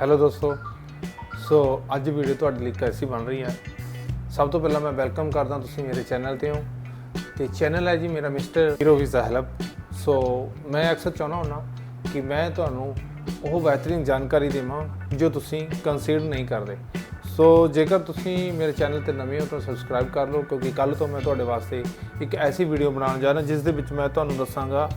Hello ਦੋਸਤੋ। ਸੋ ਅੱਜ video ਤੁਹਾਡੇ ਲਈ ਕੈਸੀ ਬਣ ਰਹੀ ਹੈ ਸਭ ਤੋਂ ਪਹਿਲਾਂ ਮੈਂ ਵੈਲਕਮ ਕਰਦਾ ਤੁਸੀਂ ਮੇਰੇ ਚੈਨਲ ਤੇ ਹੋ। ਤੇ ਚੈਨਲ ਹੈ ਜੀ ਮੇਰਾ mister hero visa help so ਮੈਂ ਅਕਸਰ ਚਾਹੁੰਦਾ ਹੁੰਦਾ ਕਿ ਮੈਂ ਤੁਹਾਨੂੰ ਉਹ ਬਿਹਤਰੀਨ ਜਾਣਕਾਰੀ ਦੇਵਾਂ ਜੋ ਤੁਸੀਂ ਕੰਸੀਡਰ ਨਹੀਂ ਕਰਦੇ। ਸੋ ਜੇਕਰ ਤੁਸੀਂ ਮੇਰੇ ਚੈਨਲ ਤੇ ਨਵੇਂ ਹੋ ਤਾਂ ਸਬਸਕ੍ਰਾਈਬ ਕਰ ਲਓ, ਕਿਉਂਕਿ ਕੱਲ ਤੋਂ ਮੈਂ ਤੁਹਾਡੇ ਵਾਸਤੇ ਇੱਕ ਐਸੀ ਵੀਡੀਓ ਬਣਾਉਣ ਜਾ ਰਿਹਾ ਜਿਸ ਦੇ ਵਿੱਚ ਮੈਂ ਤੁਹਾਨੂੰ ਦੱਸਾਂਗਾ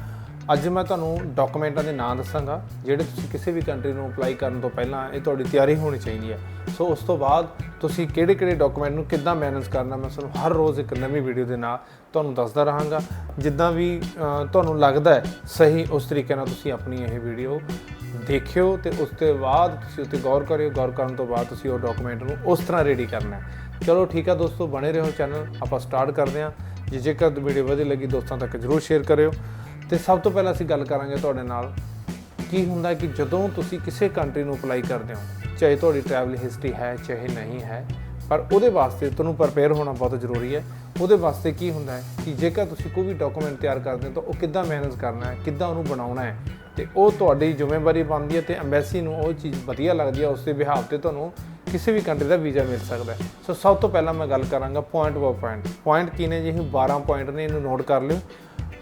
ਅੱਜ ਮੈਂ ਤੁਹਾਨੂੰ ਡਾਕੂਮੈਂਟਾਂ ਦੇ ਨਾਂ ਦੱਸਾਂਗਾ, ਜਿਹੜੇ ਤੁਸੀਂ ਕਿਸੇ ਵੀ ਕੰਟਰੀ ਨੂੰ ਅਪਲਾਈ ਕਰਨ ਤੋਂ ਪਹਿਲਾਂ ਇਹ ਤੁਹਾਡੀ ਤਿਆਰੀ ਹੋਣੀ ਚਾਹੀਦੀ ਹੈ। ਸੋ ਉਸ ਤੋਂ ਬਾਅਦ ਤੁਸੀਂ ਕਿਹੜੇ-ਕਿਹੜੇ ਡਾਕੂਮੈਂਟ ਨੂੰ ਕਿੱਦਾਂ ਮੈਨੇਜ ਕਰਨਾ, ਮੈਂ ਤੁਹਾਨੂੰ ਹਰ ਰੋਜ਼ ਇੱਕ ਨਵੀਂ ਵੀਡੀਓ ਦੇ ਨਾਲ ਤੁਹਾਨੂੰ ਦੱਸਦਾ ਰਹਾਂਗਾ। ਜਿੱਦਾਂ ਵੀ ਤੁਹਾਨੂੰ ਲੱਗਦਾ ਹੈ ਸਹੀ, ਉਸ ਤਰੀਕੇ ਨਾਲ ਤੁਸੀਂ ਆਪਣੀ ਇਹ ਵੀਡੀਓ ਦੇਖਿਓ ਤੇ ਉਸ ਤੋਂ ਬਾਅਦ ਤੁਸੀਂ ਉੱਤੇ ਗੌਰ ਕਰਿਓ। ਗੌਰ ਕਰਨ ਤੋਂ ਬਾਅਦ ਤੁਸੀਂ ਉਹ ਡਾਕੂਮੈਂਟ ਨੂੰ ਉਸ ਤਰ੍ਹਾਂ ਰੈਡੀ ਕਰਨਾ ਹੈ। ਚਲੋ ਠੀਕ ਆ ਦੋਸਤੋ, ਬਣੇ ਰਹੋ ਚੈਨਲ। ਆਪਾਂ ਸਟਾਰਟ ਕਰਦੇ ਹਾਂ। ਜੇ ਜੇਕਰ ਵੀਡੀਓ ਵਧੀਆ ਲੱਗੀ, ਦੋਸਤਾਂ ਤੱਕ ਜਰੂਰ ਸ਼ੇਅਰ ਕਰਿਓ। ਤੇ ਸਭ ਤੋਂ ਪਹਿਲਾਂ ਅਸੀਂ ਗੱਲ ਕਰਾਂਗੇ ਤੁਹਾਡੇ ਨਾਲ ਕੀ ਹੁੰਦਾ ਕਿ ਜਦੋਂ ਤੁਸੀਂ ਕਿਸੇ ਕੰਟਰੀ ਨੂੰ ਅਪਲਾਈ ਕਰਦੇ ਹੋ, ਚਾਹੇ ਤੁਹਾਡੀ ਟਰੈਵਲ ਹਿਸਟਰੀ ਹੈ, ਚਾਹੇ ਨਹੀਂ ਹੈ, ਪਰ ਉਹਦੇ ਵਾਸਤੇ ਤੁਹਾਨੂੰ ਪ੍ਰਪੇਅਰ ਹੋਣਾ ਬਹੁਤ ਜ਼ਰੂਰੀ ਹੈ। ਉਹਦੇ ਵਾਸਤੇ ਕੀ ਹੁੰਦਾ ਹੈ ਕਿ ਜੇਕਰ ਤੁਸੀਂ ਕੋਈ ਵੀ ਡਾਕੂਮੈਂਟ ਤਿਆਰ ਕਰਦੇ ਹੋ ਤਾਂ ਉਹ ਕਿੱਦਾਂ ਮੈਨੇਜ ਕਰਨਾ ਹੈ, ਕਿੱਦਾਂ ਉਹਨੂੰ ਬਣਾਉਣਾ ਹੈ ਤੇ ਉਹ ਤੁਹਾਡੀ ਜ਼ਿੰਮੇਵਾਰੀ ਬਣਦੀ ਹੈ ਤੇ ਐਮਬੈਸੀ ਨੂੰ ਉਹ ਚੀਜ਼ ਵਧੀਆ ਲੱਗਦੀ ਹੈ, ਉਸ ਦੇ ਬਿਹਾਵ ਤੇ ਤੁਹਾਨੂੰ ਕਿਸੇ ਵੀ ਕੰਟਰੀ ਦਾ ਵੀਜ਼ਾ ਮਿਲ ਸਕਦਾ ਹੈ। ਸੋ ਸਭ ਤੋਂ ਪਹਿਲਾਂ ਮੈਂ ਗੱਲ ਕਰਾਂਗਾ ਪੁਆਇੰਟ ਬਾਈ ਪੁਆਇੰਟ ਪੁਆਇੰਟ ਕੀ ਨੇ ਜੀ? ਇਹ 12 ਪੁਆਇੰਟ ਨੇ, ਇਹਨੂੰ ਨੋਟ ਕਰ ਲਿਓ।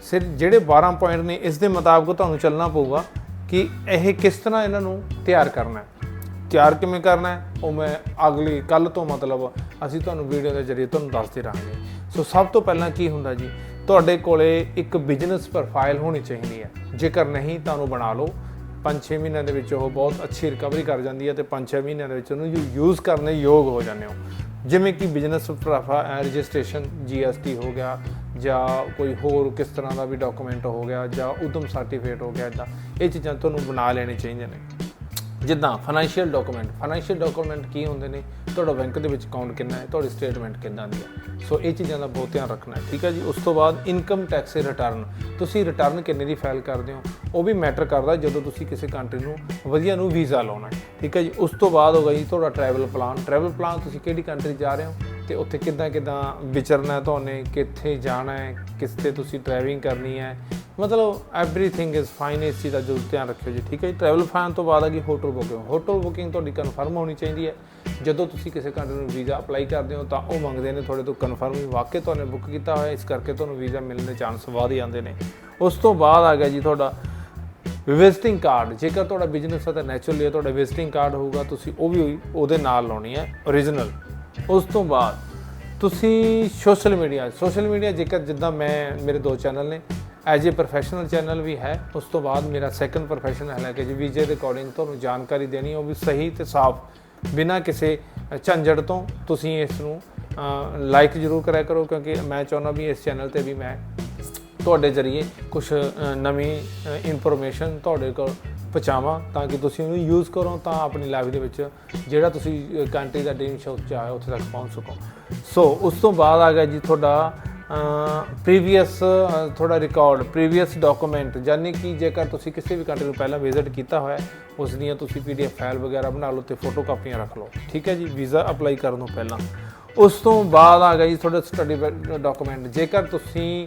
ਸਿਰ ਜਿਹੜੇ 12 ਪੁਆਇੰਟ ਨੇ, ਇਸ ਦੇ ਮੁਤਾਬਕ ਤੁਹਾਨੂੰ ਚੱਲਣਾ ਪਊਗਾ ਕਿ ਇਹ ਕਿਸ ਤਰ੍ਹਾਂ ਇਹਨਾਂ ਨੂੰ ਤਿਆਰ ਕਰਨਾ ਹੈ। ਤਿਆਰ ਕਿਵੇਂ ਕਰਨਾ ਹੈ? ਉਹ ਮੈਂ ਅਗਲੀ ਕੱਲ ਤੋਂ ਮਤਲਬ ਅਸੀਂ ਤੁਹਾਨੂੰ ਵੀਡੀਓ ਦੇ ਜ਼ਰੀਏ ਤੁਹਾਨੂੰ ਦੱਸਦੇ ਰਹਾਂਗੇ। ਸੋ ਸਭ ਤੋਂ ਪਹਿਲਾਂ ਕੀ ਹੁੰਦਾ ਜੀ? ਤੁਹਾਡੇ ਕੋਲੇ ਇੱਕ ਬਿਜ਼ਨਸ ਪ੍ਰੋਫਾਈਲ ਹੋਣੀ ਚਾਹੀਦੀ ਹੈ। ਜੇਕਰ ਨਹੀਂ, ਤਾਂ ਉਹਨੂੰ ਬਣਾ ਲਓ। 5-6 ਮਹੀਨਿਆਂ ਦੇ ਵਿੱਚ ਉਹ ਬਹੁਤ ਅੱਛੀ ਰਿਕਵਰੀ ਕਰ ਜਾਂਦੀ ਹੈ ਤੇ 5-6 ਮਹੀਨਿਆਂ ਦੇ ਵਿੱਚ ਉਹਨੂੰ ਯੂਜ਼ ਕਰਨੇ ਯੋਗ ਹੋ ਜਾਂਦੇ ਹੋ। ਜਿਵੇਂ ਕਿ ਬਿਜ਼ਨਸ ਰਜਿਸਟ੍ਰੇਸ਼ਨ ਜੀਐਸਟੀ ਹੋ ਗਿਆ ਜਾਂ ਕੋਈ ਹੋਰ ਕਿਸ ਤਰ੍ਹਾਂ ਦਾ ਵੀ ਡਾਕੂਮੈਂਟ ਹੋ ਗਿਆ ਜਾਂ ਉਦਮ ਸਰਟੀਫਿਕੇਟ ਹੋ ਗਿਆ ਇਦਾਂ ਇਹ ਚੀਜ਼ਾਂ ਤੁਹਾਨੂੰ ਬਣਾ ਲੈਣੇ ਚਾਹੀਦੀਆਂ ਨੇ। ਜਿੱਦਾਂ ਫਾਈਨੈਂਸ਼ੀਅਲ ਡਾਕੂਮੈਂਟ ਫਾਈਨੈਂਸ਼ੀਅਲ ਡਾਕੂਮੈਂਟ ਕੀ ਹੁੰਦੇ ਨੇ? ਤੁਹਾਡਾ ਬੈਂਕ ਦੇ ਵਿੱਚ ਅਕਾਊਂਟ ਕਿੰਨਾ ਹੈ? ਤੁਹਾਡੀ ਸਟੇਟਮੈਂਟ ਕਿੰਨਾ ਦੀ ਹੈ? ਸੋ ਇਹ ਚੀਜ਼ਾਂ ਦਾ ਬਹੁਤ ਧਿਆਨ ਰੱਖਣਾ ਹੈ, ਠੀਕ ਹੈ ਜੀ? ਉਸ ਤੋਂ ਬਾਅਦ ਇਨਕਮ ਟੈਕਸ ਰਿਟਰਨ ਤੁਸੀਂ ਰਿਟਰਨ ਕਿੰਨੇ ਦੀ ਫਾਈਲ ਕਰਦੇ ਹੋ? ਉਹ ਵੀ ਮੈਟਰ ਕਰਦਾ ਜਦੋਂ ਤੁਸੀਂ ਕਿਸੇ ਕੰਟਰੀ ਨੂੰ ਵਧੀਆ ਨੂੰ ਵੀਜ਼ਾ ਲਾਉਣਾ ਹੈ, ਠੀਕ ਹੈ ਜੀ? ਉਸ ਤੋਂ ਬਾਅਦ ਹੋਗਾ ਜੀ ਤੁਹਾਡਾ ਟਰੈਵਲ ਪਲਾਨ ਟਰੈਵਲ ਪਲਾਨ ਤੁਸੀਂ ਕਿਹੜੀ ਕੰਟਰੀ ਜਾ ਰਹੇ ਹੋ? ਤੇ ਉੱਥੇ ਕਿੱਦਾਂ ਕਿੱਦਾਂ ਵਿਚਰਨਾ ਤੁਹਾਨੂੰ, ਕਿੱਥੇ ਜਾਣਾ ਹੈ, ਕਿਸ ਤੇ ਤੁਸੀਂ ਡਰਾਈਵਿੰਗ ਕਰਨੀ ਹੈ। ਮਤਲਬ ਐਵਰੀਥਿੰਗ ਇਜ਼ ਫਾਈਨ ਇਸ ਚੀਜ਼ ਦਾ ਜ਼ਰੂਰ ਧਿਆਨ ਰੱਖਿਓ ਜੀ, ਠੀਕ ਹੈ ਜੀ? ਟਰੈਵਲ ਫਾਈਨ ਤੋਂ ਬਾਅਦ ਆ ਗਈ ਹੋਟਲ ਬੁਕਿੰਗ ਹੋਟਲ ਬੁਕਿੰਗ ਤੁਹਾਡੀ ਕਨਫਰਮ ਹੋਣੀ ਚਾਹੀਦੀ ਹੈ। ਜਦੋਂ ਤੁਸੀਂ ਕਿਸੇ ਕੰਟਰੀ ਨੂੰ ਵੀਜ਼ਾ ਅਪਲਾਈ ਕਰਦੇ ਹੋ, ਤਾਂ ਉਹ ਮੰਗਦੇ ਨੇ ਤੁਹਾਡੇ ਤੋਂ ਕਨਫਰਮ ਵੀ ਵਾਕਈ ਤੁਹਾਨੂੰ ਬੁੱਕ ਕੀਤਾ ਹੋਇਆ, ਇਸ ਕਰਕੇ ਤੁਹਾਨੂੰ ਵੀਜ਼ਾ ਮਿਲਣ ਦੇ ਚਾਂਸ ਵਧ ਜਾਂਦੇ ਨੇ। ਉਸ ਤੋਂ ਬਾਅਦ ਆ ਗਿਆ ਜੀ ਤੁਹਾਡਾ ਵਿਜ਼ਿਟਿੰਗ ਕਾਰਡ ਜੇਕਰ ਤੁਹਾਡਾ ਬਿਜ਼ਨਸ ਹੈ ਤਾਂ ਨੈਚੁਰਲੀ ਤੁਹਾਡਾ ਵਿਜ਼ਿਟਿੰਗ ਕਾਰਡ ਹੋਊਗਾ, ਤੁਸੀਂ ਉਹ ਵੀ ਉਹਦੇ ਨਾਲ ਲਾਉਣੀ ਹੈ origignal ਉਸ ਤੋਂ ਬਾਅਦ ਤੁਸੀਂ ਸੋਸ਼ਲ ਮੀਡੀਆ ਸੋਸ਼ਲ ਮੀਡੀਆ ਜੇਕਰ ਜਿੱਦਾਂ ਮੈਂ, ਮੇਰੇ ਦੋ ਚੈਨਲ ਨੇ ਐਜ ਏ ਪ੍ਰੋਫੈਸ਼ਨਲ ਚੈਨਲ ਵੀ ਹੈ, ਉਸ ਤੋਂ ਬਾਅਦ ਮੇਰਾ ਸੈਕੰਡ ਪ੍ਰੋਫੈਸ਼ਨ ਹੈ ਕਿ ਜੀ, ਵੀਜ਼ੇ ਦੇ ਅਕੋਰਡਿੰਗ ਤੁਹਾਨੂੰ ਜਾਣਕਾਰੀ ਦੇਣੀ, ਉਹ ਵੀ ਸਹੀ ਤੇ ਸਾਫ਼, ਬਿਨਾਂ ਕਿਸੇ ਝੰਜੜ ਤੋਂ ਤੁਸੀਂ ਇਸ ਨੂੰ ਲਾਈਕ ਜ਼ਰੂਰ ਕਰਿਆ ਕਰੋ, ਕਿਉਂਕਿ ਮੈਂ ਚਾਹੁੰਦਾ ਵੀ ਇਸ ਚੈਨਲ ਤੇ ਵੀ ਮੈਂ ਤੁਹਾਡੇ ਜ਼ਰੀਏ ਕੁਝ ਨਵੀਂ ਇਨਫੋਰਮੇਸ਼ਨ ਤੁਹਾਡੇ ਕੋਲ ਪਹੁੰਚਾਵਾਂ ਤਾਂ ਕਿ ਤੁਸੀਂ ਉਹਨੂੰ ਯੂਜ਼ ਕਰੋ ਤਾਂ ਆਪਣੀ ਲਾਈਫ ਦੇ ਵਿੱਚ ਜਿਹੜਾ ਤੁਸੀਂ ਕੰਟਰੀ ਦਾ ਡ੍ਰੀਮ ਸ਼ੌਕ ਚਾਹੇ ਉੱਥੇ ਤੱਕ ਪਹੁੰਚ ਸਕੋ। ਸੋ ਉਸ ਤੋਂ ਬਾਅਦ ਆ ਗਿਆ ਜੀ ਤੁਹਾਡਾ ਪ੍ਰੀਵੀਅਸ ਥੋੜਾ ਰਿਕਾਰਡ ਪ੍ਰੀਵੀਅਸ ਡਾਕੂਮੈਂਟ ਯਾਨੀ ਕਿ ਜੇਕਰ ਤੁਸੀਂ ਕਿਸੇ ਵੀ ਕੰਟਰੀ ਨੂੰ ਪਹਿਲਾਂ ਵਿਜ਼ਿਟ ਕੀਤਾ ਹੋਇਆ, ਉਸ ਦੀਆਂ ਤੁਸੀਂ ਪੀਡੀਐਫ ਫਾਈਲ ਵਗੈਰਾ ਬਣਾ ਲਓ ਤੇ ਫੋਟੋ ਕਾਪੀਆਂ ਰੱਖ ਲਓ। ਠੀਕ ਹੈ ਜੀ? ਵੀਜ਼ਾ ਅਪਲਾਈ ਕਰਨ ਤੋਂ ਪਹਿਲਾਂ। ਉਸ ਤੋਂ ਬਾਅਦ ਆ ਗਿਆ ਜੀ ਤੁਹਾਡਾ ਸਟੱਡੀ ਡਾਕੂਮੈਂਟ ਜੇਕਰ ਤੁਸੀਂ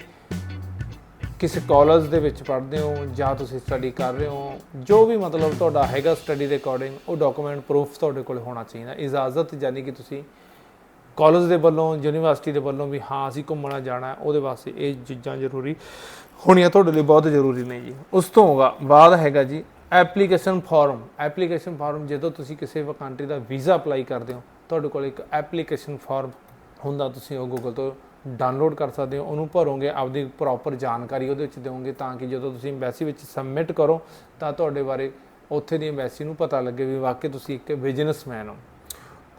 ਕਿਸੇ ਕਾਲਜ ਦੇ ਵਿੱਚ ਪੜ੍ਹਦੇ ਹੋ ਜਾਂ ਤੁਸੀਂ ਸਟੱਡੀ ਕਰ ਰਹੇ ਹੋ, ਜੋ ਵੀ ਮਤਲਬ ਤੁਹਾਡਾ ਹੈਗਾ ਸਟੱਡੀ ਦੇ ਅਕੋਰਡਿੰਗ ਉਹ ਡਾਕੂਮੈਂਟ ਪ੍ਰੂਫ ਤੁਹਾਡੇ ਕੋਲ ਹੋਣਾ ਚਾਹੀਦਾ। ਇਜਾਜ਼ਤ ਯਾਨੀ ਕਿ ਤੁਸੀਂ ਕਾਲਜ ਦੇ ਵੱਲੋਂ, ਯੂਨੀਵਰਸਿਟੀ ਦੇ ਵੱਲੋਂ ਵੀ ਹਾਂ, ਅਸੀਂ ਘੁੰਮਣਾ ਜਾਣਾ, ਉਹਦੇ ਵਾਸਤੇ ਇਹ ਚੀਜ਼ਾਂ ਜ਼ਰੂਰੀ ਹੋਣੀਆਂ ਤੁਹਾਡੇ ਲਈ ਬਹੁਤ ਜ਼ਰੂਰੀ ਨੇ ਜੀ। ਉਸ ਤੋਂ ਹੋਗਾ ਬਾਅਦ ਹੈਗਾ ਜੀ ਐਪਲੀਕੇਸ਼ਨ ਫਾਰਮ ਐਪਲੀਕੇਸ਼ਨ ਫਾਰਮ ਜਦੋਂ ਤੁਸੀਂ ਕਿਸੇ ਕੰਟਰੀ ਦਾ ਵੀਜ਼ਾ ਅਪਲਾਈ ਕਰਦੇ ਹੋ, ਤੁਹਾਡੇ ਕੋਲ ਇੱਕ ਐਪਲੀਕੇਸ਼ਨ ਫਾਰਮ ਹੁੰਦਾ ਤੁਸੀਂ ਉਹ ਗੂਗਲ ਤੋਂ ਡਾਊਨਲੋਡ ਕਰ ਸਕਦੇ ਹੋ, ਉਹਨੂੰ ਭਰੋਗੇ, ਆਪਦੀ ਪ੍ਰੋਪਰ ਜਾਣਕਾਰੀ ਉਹਦੇ ਵਿੱਚ ਦਿਓਗੇ ਤਾਂ ਕਿ ਜਦੋਂ ਤੁਸੀਂ ਐਮਬੈਸੀ ਵਿੱਚ ਸਬਮਿਟ ਕਰੋ ਤਾਂ ਤੁਹਾਡੇ ਬਾਰੇ ਉੱਥੇ ਦੀ ਐਮਬੈਸੀ ਨੂੰ ਪਤਾ ਲੱਗੇ ਵੀ ਵਾਕਈ ਤੁਸੀਂ ਇੱਕ ਬਿਜ਼ਨਸਮੈਨ ਹੋ।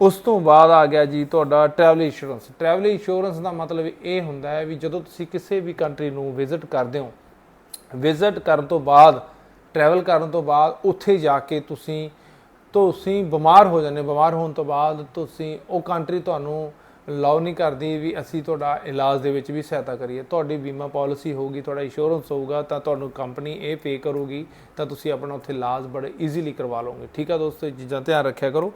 ਉਸ ਤੋਂ ਬਾਅਦ ਆ ਗਿਆ ਜੀ ਤੁਹਾਡਾ ਟਰੈਵਲ ਇੰਸ਼ੋਰੈਂਸ ਟਰੈਵਲ ਇੰਸ਼ੋਰੈਂਸ ਦਾ ਮਤਲਬ ਇਹ ਹੁੰਦਾ ਹੈ ਵੀ ਜਦੋਂ ਤੁਸੀਂ ਕਿਸੇ ਵੀ ਕੰਟਰੀ ਨੂੰ ਵਿਜ਼ਿਟ ਕਰਦੇ ਹੋ ਵਿਜ਼ਿਟ ਕਰਨ ਤੋਂ ਬਾਅਦ ਟਰੈਵਲ ਕਰਨ ਤੋਂ ਬਾਅਦ ਉੱਥੇ ਜਾ ਕੇ ਤੁਸੀਂ ਤੁਸੀਂ ਬਿਮਾਰ ਹੋ ਜਾਂਦੇ ਬਿਮਾਰ ਹੋਣ ਤੋਂ ਬਾਅਦ ਤੁਸੀਂ ਉਹ ਕੰਟਰੀ ਤੁਹਾਨੂੰ ਅਲਾਉ ਨਹੀਂ ਕਰਦੀ ਵੀ ਅਸੀਂ ਤੁਹਾਡਾ ਇਲਾਜ ਦੇ ਵਿੱਚ ਵੀ ਸਹਾਇਤਾ ਕਰੀਏ। ਤੁਹਾਡੀ ਬੀਮਾ ਪਾਲਿਸੀ ਹੋਊਗੀ, ਤੁਹਾਡਾ ਇੰਸ਼ੋਰੈਂਸ ਹੋਊਗਾ, ਤਾਂ ਤੁਹਾਨੂੰ ਕੰਪਨੀ ਇਹ ਪੇ ਕਰੂਗੀ, ਤਾਂ ਤੁਸੀਂ ਆਪਣਾ ਉੱਥੇ ਇਲਾਜ ਬੜੇ ਈਜ਼ੀਲੀ ਕਰਵਾ ਲਓਗੇ। ਠੀਕ ਆ ਦੋਸਤੋ, ਇਹ ਚੀਜ਼ਾਂ ਧਿਆਨ ਰੱਖਿਆ ਕਰੋ।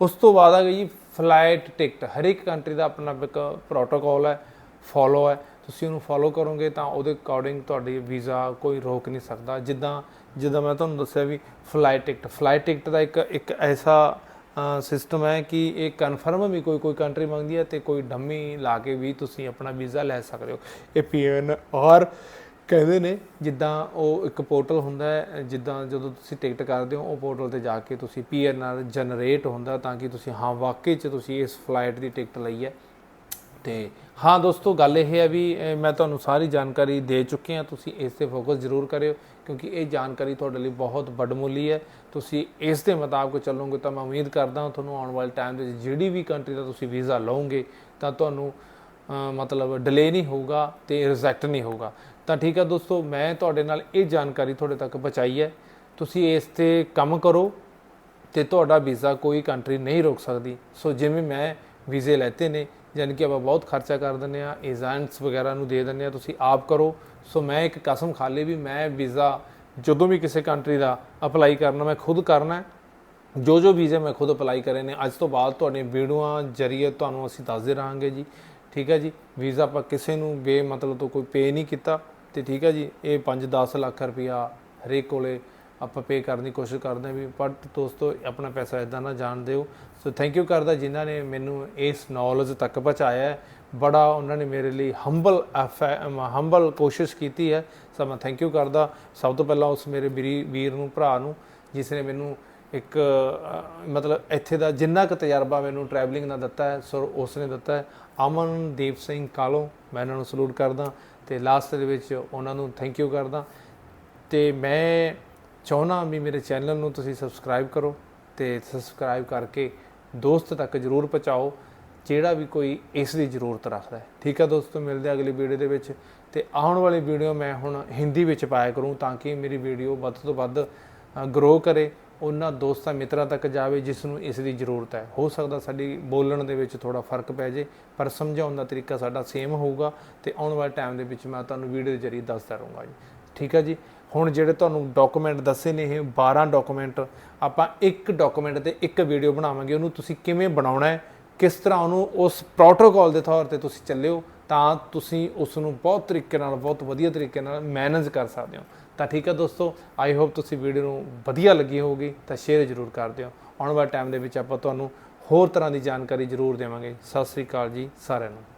ਉਸ ਤੋਂ ਬਾਅਦ ਆ ਗਈ ਜੀ ਫਲਾਈਟ ਟਿਕਟ ਹਰ ਇੱਕ ਕੰਟਰੀ ਦਾ ਆਪਣਾ ਇੱਕ ਪ੍ਰੋਟੋਕੋਲ ਹੈ ਫੋਲੋ ਹੈ। ਤੁਸੀਂ ਉਹਨੂੰ ਫੋਲੋ ਕਰੋਗੇ ਤਾਂ ਉਹਦੇ ਅਕੋਰਡਿੰਗ ਤੁਹਾਡੀ ਵੀਜ਼ਾ ਕੋਈ ਰੋਕ ਨਹੀਂ ਸਕਦਾ। ਜਿੱਦਾਂ ਜਿੱਦਾਂ ਮੈਂ ਤੁਹਾਨੂੰ ਦੱਸਿਆ ਵੀ ਫਲਾਈਟ ਟਿਕਟ ਫਲਾਈਟ ਟਿਕਟ ਦਾ ਇੱਕ ਇੱਕ ਐਸਾ ਸਿਸਟਮ ਹੈ ਕਿ ਇਹ ਕਨਫਰਮ ਵੀ ਕੋਈ ਕੋਈ ਕੰਟਰੀ ਮੰਗਦੀ ਹੈ ਤੇ ਕੋਈ ਡੰਮੀ ਲਾ ਕੇ ਵੀ ਤੁਸੀਂ ਆਪਣਾ ਵੀਜ਼ਾ ਲੈ ਸਕਦੇ ਹੋ। ਇਹ ਪੀਐਨ ਆਰ ਕਹਿੰਦੇ ਨੇ, ਜਿੱਦਾਂ ਉਹ ਇੱਕ ਪੋਰਟਲ ਹੁੰਦਾ ਹੈ, ਜਿੱਦਾਂ ਜਦੋਂ ਤੁਸੀਂ ਟਿਕਟ ਕਰਦੇ ਹੋ, ਉਹ ਪੋਰਟਲ ਤੇ ਜਾ ਕੇ ਤੁਸੀਂ ਪੀਐਨਆਰ ਜਨਰੇਟ ਹੁੰਦਾ ਤਾਂ ਕਿ ਤੁਸੀਂ ਹਾਂ, ਵਾਕਈ ਚ ਤੁਸੀਂ ਇਸ ਫਲਾਈਟ ਦੀ ਟਿਕਟ ਲਈ ਹੈ। ਤੇ ਹਾਂ ਦੋਸਤੋ, ਗੱਲ ਇਹ ਹੈ ਵੀ ਮੈਂ ਤੁਹਾਨੂੰ ਸਾਰੀ ਜਾਣਕਾਰੀ ਦੇ ਚੁੱਕੇ ਹਾਂ, ਤੁਸੀਂ ਇਸ ਤੇ ਫੋਕਸ ਜ਼ਰੂਰ ਕਰਿਓ, ਕਿਉਂਕਿ ਇਹ ਜਾਣਕਾਰੀ ਤੁਹਾਡੇ ਲਈ ਬਹੁਤ ਵੱਡਮੁੱਲੀ ਹੈ। ਤੁਸੀਂ ਇਸ ਦੇ ਮੁਤਾਬਕ ਚੱਲੋਗੇ ਤਾਂ ਮੈਂ ਉਮੀਦ ਕਰਦਾ ਹਾਂ ਤੁਹਾਨੂੰ ਆਉਣ ਵਾਲੇ ਟਾਈਮ ਦੇ ਵਿੱਚ ਜਿਹੜੀ ਵੀ ਕੰਟਰੀ ਦਾ ਤੁਸੀਂ ਵੀਜ਼ਾ ਲਓਗੇ, ਤਾਂ ਤੁਹਾਨੂੰ ਮਤਲਬ ਡਿਲੇ ਨਹੀਂ ਹੋਊਗਾ ਤੇ ਰਿਜੈਕਟ ਨਹੀਂ ਹੋਊਗਾ। ਤਾਂ ਠੀਕ ਹੈ ਦੋਸਤੋ, ਮੈਂ ਤੁਹਾਡੇ ਨਾਲ ਇਹ ਜਾਣਕਾਰੀ ਤੁਹਾਡੇ ਤੱਕ ਪਹੁੰਚਾਈ ਹੈ। ਤੁਸੀਂ ਇਸ ਤੇ ਕੰਮ ਕਰੋ ਤੇ ਤੁਹਾਡਾ ਵੀਜ਼ਾ ਕੋਈ ਕੰਟਰੀ ਨਹੀਂ ਰੋਕ ਸਕਦੀ। ਸੋ ਜਿਵੇਂ ਮੈਂ ਵੀਜ਼ੇ ਲੈਤੇ ਨੇ ਯਾਨੀ ਕਿ ਆਪਾਂ ਬਹੁਤ ਖਰਚਾ ਕਰ ਦਿੰਦੇ ਆ ਏਜੰਟਸ ਵਗੈਰਾ ਨੂੰ ਦੇ ਦਿੰਦੇ ਆ ਤੁਸੀਂ ਆਪ ਕਰੋ। ਸੋ ਮੈਂ ਇੱਕ ਕਸਮ ਖਾ ਲਈ ਵੀ ਮੈਂ ਵੀਜ਼ਾ ਜਦੋਂ ਵੀ ਕਿਸੇ ਕੰਟਰੀ ਦਾ ਅਪਲਾਈ ਕਰਨਾ, ਮੈਂ ਖੁਦ ਕਰਨਾ ਜੋ ਜੋ ਵੀਜ਼ੇ ਮੈਂ ਖੁਦ ਅਪਲਾਈ ਕਰੇ ਨੇ, ਅੱਜ ਤੋਂ ਬਾਅਦ ਤੁਹਾਡੇ ਵੀਡੀਓਆਂ ਜਰੀਏ ਤੁਹਾਨੂੰ ਅਸੀਂ ਦੱਸਦੇ ਰਹਾਂਗੇ ਜੀ। ਠੀਕ ਹੈ ਜੀ? ਵੀਜ਼ਾ ਆਪਾਂ ਕਿਸੇ ਨੂੰ ਬੇ ਮਤਲਬ ਤੋਂ ਕੋਈ ਪੇ ਨਹੀਂ ਕੀਤਾ ਤੇ ਠੀਕ ਹੈ ਜੀ, ਇਹ 5-10 ਲੱਖ ਰੁਪਇਆ ਹਰੇਕ ਕੋਲੇ ਆਪਾਂ ਪੇ ਕਰਨ ਦੀ ਕੋਸ਼ਿਸ਼ ਕਰਦੇ ਹਾਂ ਵੀ ਬਟ ਦੋਸਤੋ, ਆਪਣਾ ਪੈਸਾ ਇਦਾਂ ਨਾ ਜਾਣ ਦਿਓ। ਸੋ ਥੈਂਕ ਯੂ ਕਰਦਾ ਜਿਨ੍ਹਾਂ ਨੇ ਮੈਨੂੰ ਇਸ ਨੌਲੇਜ ਤੱਕ ਪਹੁੰਚਾਇਆ ਬੜਾ ਉਹਨਾਂ ਨੇ ਮੇਰੇ ਲਈ ਹੰਬਲ ਹੰਬਲ ਕੋਸ਼ਿਸ਼ ਕੀਤੀ ਹੈ। ਸੋ ਮੈਂ ਥੈਂਕ ਯੂ ਕਰਦਾ। ਸਭ ਤੋਂ ਪਹਿਲਾਂ ਉਸ ਮੇਰੇ ਵੀਰੀ ਵੀਰ ਨੂੰ, ਭਰਾ ਨੂੰ, ਜਿਸ ਨੇ ਮੈਨੂੰ ਇੱਕ ਮਤਲਬ ਇੱਥੇ ਦਾ ਜਿੰਨਾ ਕੁ ਤਜਰਬਾ ਮੈਨੂੰ ਟਰੈਵਲਿੰਗ ਦਾ ਦਿੱਤਾ ਹੈ, ਸੋ ਉਸ ਨੇ ਦਿੱਤਾ ਹੈ। ਅਮਨਦੀਪ ਸਿੰਘ ਕਾਲੋ, ਮੈਂ ਇਹਨਾਂ ਨੂੰ ਸਲੂਟ ਕਰਦਾ। ਤੇ ਲਾਸਟ ਦੇ ਵਿੱਚ ਉਹਨਾਂ ਨੂੰ ਥੈਂਕ ਯੂ ਕਰਦਾ। ਤੇ ਮੈਂ ਚਾਹੁੰਦਾ ਵੀ ਮੇਰੇ ਚੈਨਲ ਨੂੰ ਤੁਸੀਂ ਸਬਸਕ੍ਰਾਈਬ ਕਰੋ ਤੇ ਸਬਸਕ੍ਰਾਈਬ ਕਰਕੇ ਦੋਸਤ ਤੱਕ ਜਰੂਰ ਪਹੁੰਚਾਓ, ਜਿਹੜਾ ਵੀ ਕੋਈ ਇਸ ਦੀ ਜ਼ਰੂਰਤ ਰੱਖਦਾ ਹੈ। ਠੀਕ ਹੈ ਦੋਸਤੋ, ਮਿਲਦੇ ਅਗਲੀ ਵੀਡੀਓ ਦੇ ਵਿੱਚ। ਤੇ ਆਉਣ ਵਾਲੀ ਵੀਡੀਓ ਮੈਂ ਹੁਣ ਹਿੰਦੀ ਵਿੱਚ ਪਾਇਆ ਕਰੂੰ ਤਾਂ ਕਿ ਮੇਰੀ ਵੀਡੀਓ ਵੱਧ ਤੋਂ ਵੱਧ ਗਰੋ ਕਰੇ, ਉਹਨਾਂ ਦੋਸਤਾਂ ਮਿੱਤਰਾਂ ਤੱਕ ਜਾਵੇ ਜਿਸ ਨੂੰ ਇਸ ਦੀ ਜ਼ਰੂਰਤ ਹੈ। ਹੋ ਸਕਦਾ ਸਾਡੀ ਬੋਲਣ ਦੇ ਵਿੱਚ ਥੋੜਾ ਫ਼ਰਕ ਪੈ ਜੇ, ਪਰ ਸਮਝਾਉਣ ਦਾ ਤਰੀਕਾ ਸਾਡਾ ਸੇਮ ਹੋਊਗਾ ਤੇ ਆਉਣ ਵਾਲੇ ਟਾਈਮ ਦੇ ਵਿੱਚ ਮੈਂ ਤੁਹਾਨੂੰ ਵੀਡੀਓ ਦੇ ਜ਼ਰੀਏ ਦੱਸਦਾ ਰਹੂੰਗਾ ਜੀ। ਠੀਕ ਹੈ ਜੀ? ਹੁਣ ਜਿਹੜੇ ਤੁਹਾਨੂੰ ਡਾਕੂਮੈਂਟ ਦੱਸੇ ਨੇ ਇਹ 12 ਡਾਕੂਮੈਂਟ ਆਪਾਂ ਇੱਕ ਡਾਕੂਮੈਂਟ ਤੇ ਇੱਕ ਵੀਡੀਓ ਬਣਾਵਾਂਗੇ, ਉਹਨੂੰ ਤੁਸੀਂ ਕਿਵੇਂ ਬਣਾਉਣਾ ਹੈ? ਕਿਸ ਤਰ੍ਹਾਂ ਉਹਨੂੰ ਉਸ ਪ੍ਰੋਟੋਕਾਲ ਦੇ ਤੌਰ ਤੇ ਤੁਸੀਂ ਚੱਲਿਓ ਤਾਂ ਤੁਸੀਂ ਉਸ ਨੂੰ ਬਹੁਤ ਤਰੀਕੇ ਨਾਲ, ਬਹੁਤ ਵਧੀਆ ਤਰੀਕੇ ਨਾਲ ਮੈਨੇਜ ਕਰ ਸਕਦੇ ਹੋ। ਤਾਂ ਠੀਕ ਹੈ ਦੋਸਤੋ ਆਈ ਹੋਪ ਤੁਸੀਂ ਵੀਡੀਓ ਨੂੰ ਵਧੀਆ ਲੱਗੀ ਹੋਊਗੀ, ਤਾਂ ਸ਼ੇਅਰ ਜ਼ਰੂਰ ਕਰ ਦਿਓ। ਆਉਣ ਵਾਲੇ ਟਾਈਮ ਦੇ ਵਿੱਚ ਆਪਾਂ ਤੁਹਾਨੂੰ ਹੋਰ ਤਰ੍ਹਾਂ ਦੀ ਜਾਣਕਾਰੀ ਜ਼ਰੂਰ ਦੇਵਾਂਗੇ। ਸਤਿ ਸ੍ਰੀ ਅਕਾਲ ਜੀ, ਸਾਰਿਆਂ ਨੂੰ।